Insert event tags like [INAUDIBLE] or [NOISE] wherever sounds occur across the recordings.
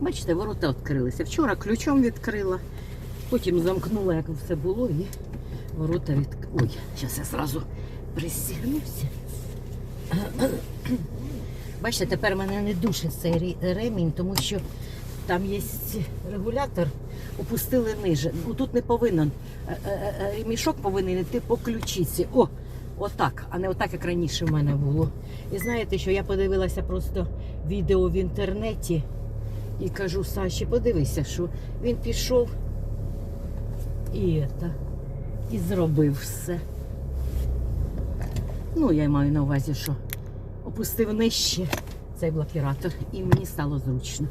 Бачите, ворота відкрилися. Вчора ключом відкрила, потім замкнула, як все було, і ворота від... Ой, зараз я зразу пристігнуся. [CLEARS THROAT] Бачите, тепер мене не душить цей ремінь, тому що там є регулятор, опустили ниже. Ну тут не повинен. е, е, е, Ремішок повинен йти по ключиці. О! Отак, а не отак, як раніше в мене було. І знаєте, що я подивилася просто відео в інтернеті і кажу Саші, подивися, що він пішов і, это, і зробив все. Ну, я маю на увазі, що опустив нижче цей блокіратор, і мені стало зручно.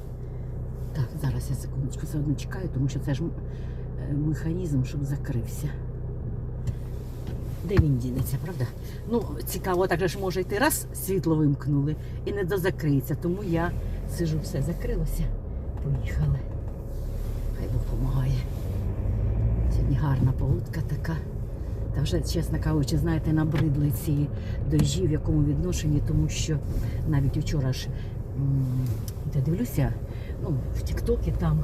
Так, зараз я секундочку все одно чекаю, тому що це ж е, механізм, щоб закрився. Де він дінеться, правда? Ну, цікаво, так ж може йти раз, світло вимкнули і не дозакриється. Тому я сижу, все закрилося. Поїхали. Хай допомагає. Сьогодні гарна погодка така. Та вже, чесно кажучи, знаєте, набридли ці дощі, в якому відношенні, тому що навіть вчора ж я дивлюся, ну, в Тіктокі там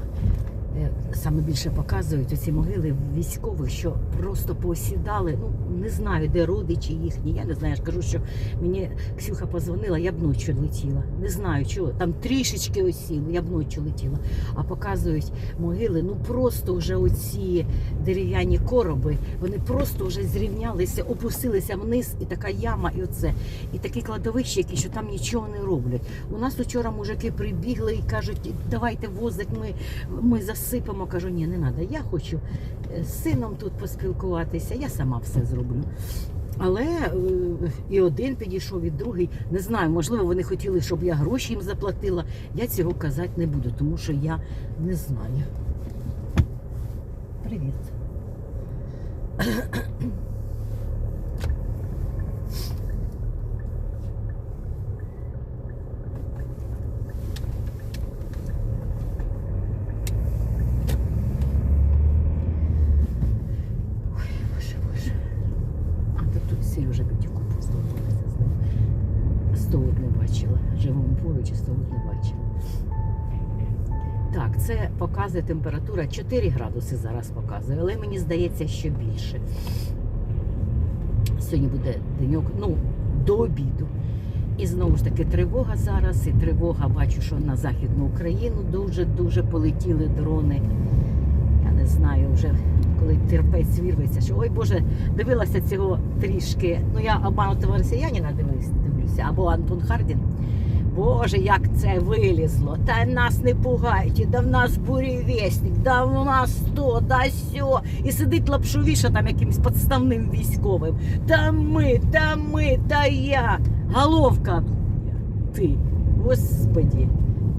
саме більше показують оці могили військових, що просто посідали. Ну не знаю, де родичі їхні. Я не знаю. Я ж кажу, що мені Ксюха позвонила, я б ночі летіла. Не знаю, чого там трішечки осіли, я б ночі летіла. А показують могили, ну просто вже оці дерев'яні короби, вони просто вже зрівнялися, опустилися вниз, і така яма, і оце. І такі кладовища, які що там нічого не роблять. У нас вчора мужики прибігли і кажуть, давайте возик, ми, ми засипемо. Кажу, ні, не треба. Я хочу е, з сином тут поспілкуватися, я сама все зроблю. Але е, і один підійшов, і другий. Не знаю, можливо, вони хотіли, щоб я гроші їм заплатила. Я цього казати не буду, тому що я не знаю. Привіт. Ой, боже, боже. А то тут Сережа Бітюку познайомилася з ним. Столик поруч і столик не бачила. Так, це показує температура 4 градуси зараз показує, але мені здається, що більше. Сьогодні буде деньок, ну, до обіду. І знову ж таки тривога зараз, і тривога бачу, що на Західну Україну дуже-дуже полетіли дрони. Я не знаю вже, коли терпець вірветься, що ой Боже, дивилася цього трішки. Ну я обманутого росіянина дивлюсь, дивлюся, або Антон Хардін. Боже, як це вилізло. Та нас не пугайте, да в нас бурєвєстник, да в нас то, да сьо. І сидить лапшовіша там якимось підставним військовим. Та ми, та ми, та я. Головка ти. Господі.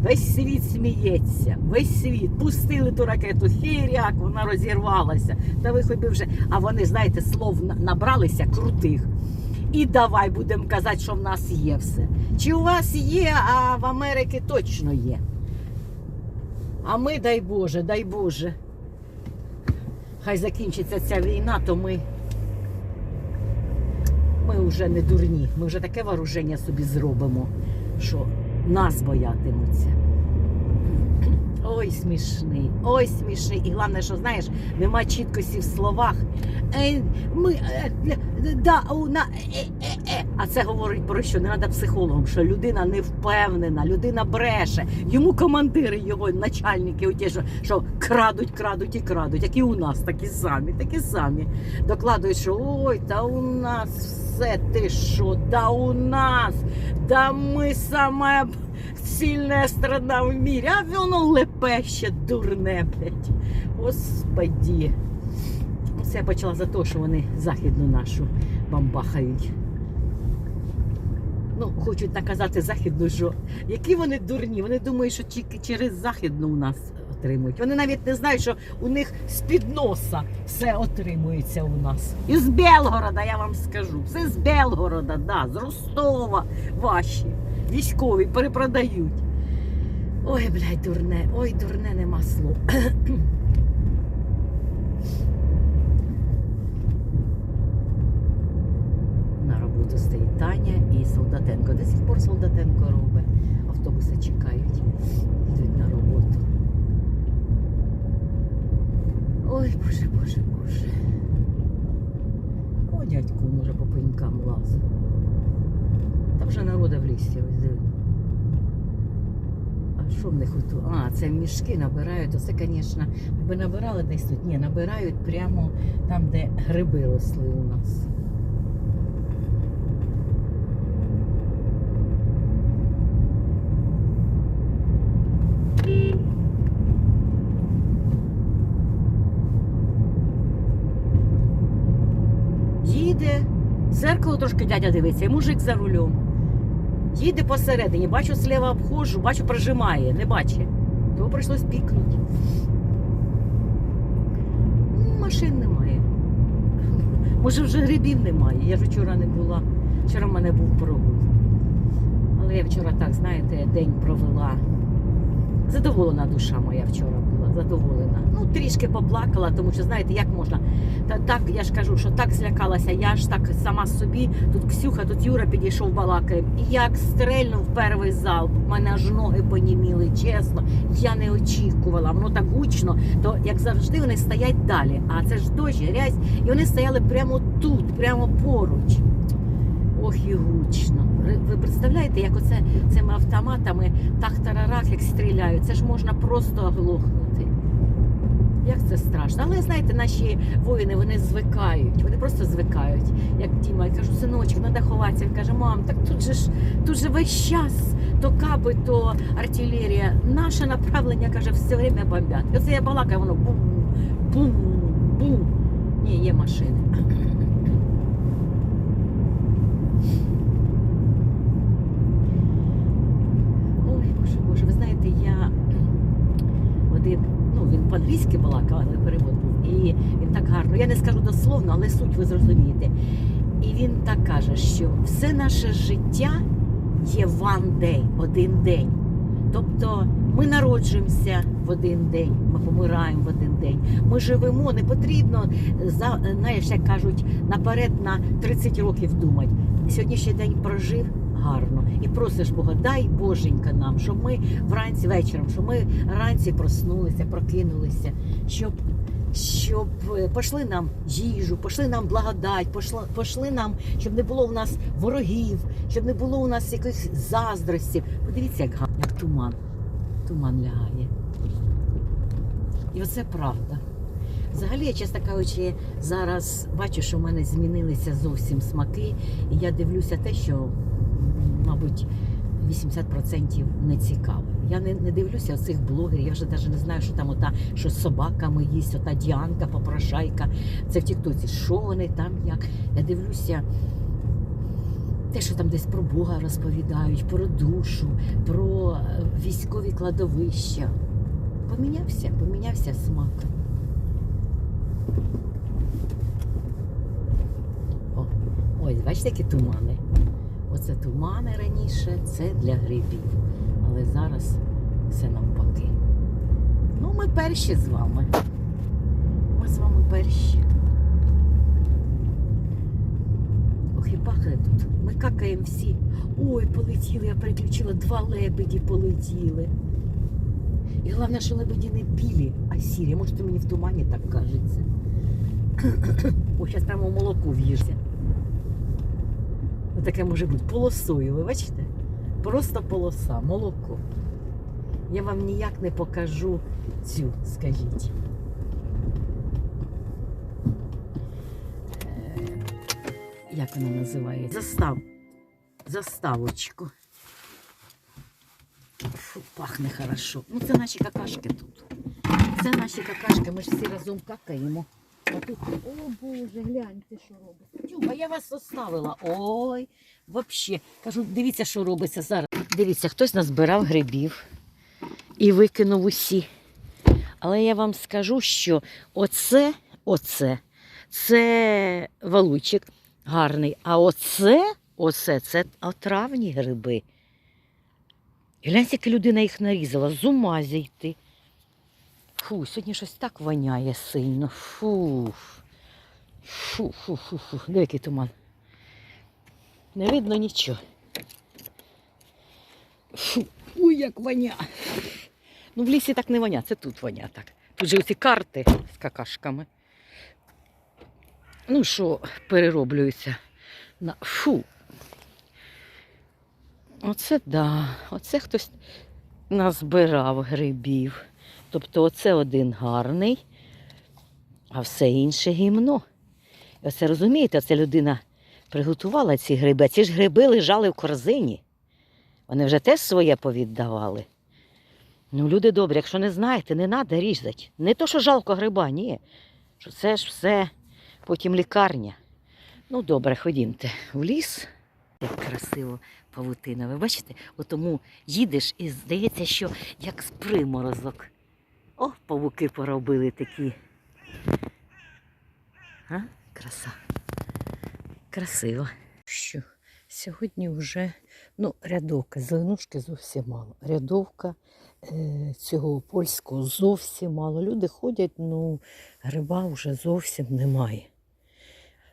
Весь світ сміється, весь світ. Пустили ту ракету, хіряк, вона розірвалася. Та ви хоч би вже. А вони, знаєте, слов набралися крутих. І давай будемо казати, що в нас є все. Чи у вас є, а в Америці точно є. А ми, дай Боже, дай Боже. Хай закінчиться ця війна, то ми. Ми вже не дурні. Ми вже таке вооруження собі зробимо, що нас боятимуться. Ой, смішний, ой, смішний. І головне, що знаєш, нема чіткості в словах. Е, ми, е, е, да, у, на, е, е, е. А це говорить про що? Не треба психологом, що людина не впевнена, людина бреше. Йому командири, його начальники, оті, що, що крадуть, крадуть і крадуть, як і у нас, такі самі, такі самі. Докладують, що ой, та у нас все ти що, да у нас, да ми саме б сильная страна в мірі, а воно лепеще дурне, блядь. Господі. Це я почала за те, що вони західну нашу бамбахають. Ну, хочуть наказати західну, що які вони дурні. Вони думають, що тільки через західну у нас отримують. Вони навіть не знають, що у них з-під носа все отримується у нас. І з Белгорода, я вам скажу. Все з Белгорода, да, з Ростова ваші військові перепродають. Ой, блядь, дурне, ой, дурне нема слов. [CLEARS THROAT] На роботу стоїть Таня і Солдатенко. До сих пор Солдатенко робить. Автобуси чекають. Йдуть на роботу. Ой, боже, боже, боже. О, дядьку він уже по пенькам лазить. Там вже народа в лісі, ось диви. А що в них оту? А, це мішки набирають. Оце, звісно, би набирали десь тут. Ні, набирають прямо там, де гриби росли у нас. Їде, в зеркало трошки дядя дивиться, і мужик за рулем. Їде посередині, бачу, сліва обходжу, бачу, прижимає, не бачить. То прийшлось пікнути. Машин немає. [LAUGHS] Може, вже грибів немає. Я ж вчора не була. Вчора в мене був прогул. Але я вчора так, знаєте, день провела. Задоволена душа моя вчора задоволена. Ну, трішки поплакала, тому що, знаєте, як можна. Та так, я ж кажу, що так злякалася, я ж так сама собі. Тут Ксюха, тут Юра підійшов балакає. І як стрельнув перший залп, в мене аж ноги поніміли, чесно. Я не очікувала. Воно так гучно, то як завжди вони стоять далі. А це ж дощ, грязь, і вони стояли прямо тут, прямо поруч. Ох і гучно. Ви представляєте, як оце цими автоматами так тарарах, як стріляють, це ж можна просто оглохнути. Як це страшно. Але знаєте, наші воїни вони звикають, вони просто звикають. Як Діма, я кажу, синочок, треба ховатися. Він каже, мам, так тут же ж тут же весь час то каби, то артилерія. Наше направлення каже, все время бомбять. Оце я балакаю, воно бум, бум, бум. Ні, є машини. Ой, боже, боже, ви знаєте, я один, ну він по-англійськи балакав, але перевод був. І він так гарно. Я не скажу дословно, але суть ви зрозумієте. І він так каже, що все наше життя є one day, один день. Тобто ми народжуємося в один день, ми помираємо в один день. Ми живемо, не потрібно за знаєш, як кажуть, наперед на 30 років думати. Сьогоднішній день прожив гарно і просиш Бога, дай Боженька нам, щоб ми вранці вечором, щоб ми вранці проснулися, прокинулися, щоб. Щоб е, пошли нам їжу, пошли нам благодать, пошла, пошли нам, щоб не було у нас ворогів, щоб не було у нас якихось заздростів. Подивіться, як гарно, як туман. Туман лягає. І оце правда. Взагалі, я, чесно кажучи, зараз бачу, що в мене змінилися зовсім смаки, і я дивлюся те, що, мабуть, 80% не цікаво. Я не, не дивлюся оцих блогерів, я вже навіть не знаю, що там ота, що з собаками їсть, ота Діанка, попрошайка. Це в Тіктоці. Що вони там, як? Я дивлюся те, що там десь про Бога розповідають, про душу, про е, військові кладовища. Помінявся, помінявся смак. О, ось, бачите, які тумани. Оце тумани раніше, це для грибів. Але зараз все навпаки. Ну, ми перші з вами. Ми з вами перші. Ох, і пахне тут. Ми какаємо всі. Ой, полетіли, я переключила, два лебеді полетіли. І головне, що лебеді не білі, а сірі. Може, мені в тумані так кажеться. [COUGHS] Ой, зараз прямо в молоко в'їжджа. Таке може бути полосою, ви бачите? Просто полоса, молоко. Я вам ніяк не покажу цю, скажіть. Е, Як вона називається? Застав. Заставочку. Фу, пахне хорошо. Ну, це наші какашки тут. Це наші какашки, ми ж всі разом какаємо. А тут, о Боже, гляньте, що робиться. Тюба, я вас оставила. Ой, взагалі. Кажу, дивіться, що робиться зараз. Дивіться, хтось назбирав грибів і викинув усі. Але я вам скажу, що оце, оце, це валучик гарний. А оце, оце, це отравні гриби. Гляньте, яка людина їх нарізала, з ума зійти. Фу, сьогодні щось так воняє сильно. Фу. Фу, фу, фу, фу. Диви, який туман. Не видно нічого. Фу. Ой, як воня. Ну, в лісі так не воня, це тут воня так. Тут же ці карти з какашками. Ну що, перероблюються на фу. Оце да, оце хтось назбирав грибів. Тобто оце один гарний, а все інше гімно. Оце розумієте, оце людина приготувала ці гриби, ці ж гриби лежали в корзині. Вони вже теж своє повіддавали. Ну, люди добрі, якщо не знаєте, не треба різати. Не то, що жалко гриба, ні. Що це ж все потім лікарня. Ну, добре, ходімте в ліс. Як красиво павутина. Ви бачите? От тому їдеш і здається, що як з приморозок. О, павуки поробили такі. А? Краса. Красиво. Що? Сьогодні вже ну, рядовка, зеленушки зовсім мало. Рядовка е, цього польського зовсім мало. Люди ходять, ну гриба вже зовсім немає.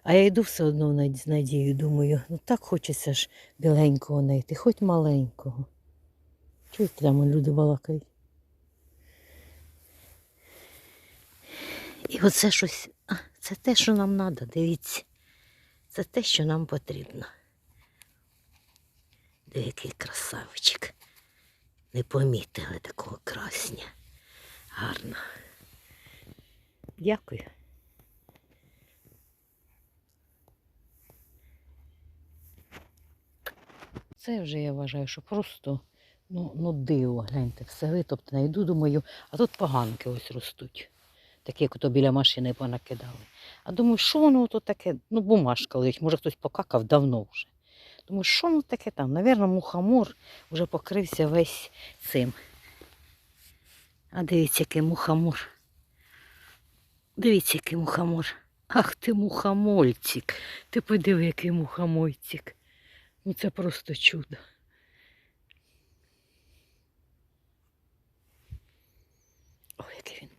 А я йду все одно з надією, думаю, ну так хочеться ж біленького знайти, хоч маленького. Чуєте, там люди балакають. І оце щось, це те, що нам треба, дивіться. Це те, що нам потрібно. Диви, який красавчик. Не помітили такого красня. Гарно. Дякую. Це вже я вважаю, що просто ну, ну диво, гляньте, все витоптане. Йду, думаю, а тут поганки ось ростуть. Таке, як то біля машини понакидали. А думаю, що воно тут таке? Ну, бумажка лежить, може хтось покакав давно вже. Думаю, що воно таке там? Навірно, мухомор вже покрився весь цим. А дивіться, який мухомор. Дивіться, який мухомор. Ах ти мухомольчик. Ти подиви, який мухомольчик. Ну це просто чудо. Ой, який він